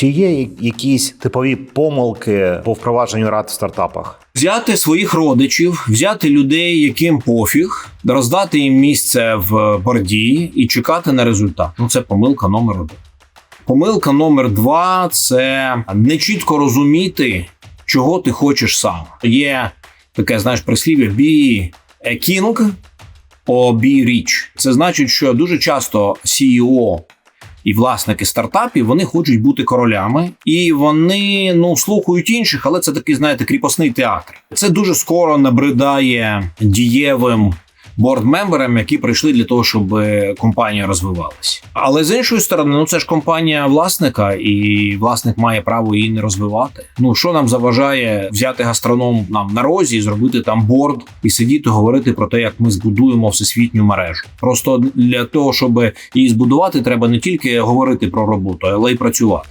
Чи є якісь типові помилки по впровадженню рад в стартапах? Взяти своїх родичів, взяти людей, яким пофіг, роздати їм місце в борді і чекати на результат. Ну це помилка номер один. Помилка номер два це не чітко розуміти, чого ти хочеш сам. Є таке, знаєш, прислів'я be a king or be rich. Це значить, що дуже часто CEO і власники стартапів вони хочуть бути королями, і вони ну слухають інших, але це такий, знаєте, кріпосний театр. Це дуже скоро набридає дієвим бордмемберам, які прийшли для того, щоб е, компанія розвивалася. Але з іншої сторони, ну це ж компанія власника, і власник має право її не розвивати. Ну що нам заважає взяти гастроном нам на розі, зробити там борд і сидіти говорити про те, як ми збудуємо всесвітню мережу. Просто для того, щоб її збудувати, треба не тільки говорити про роботу, але й працювати.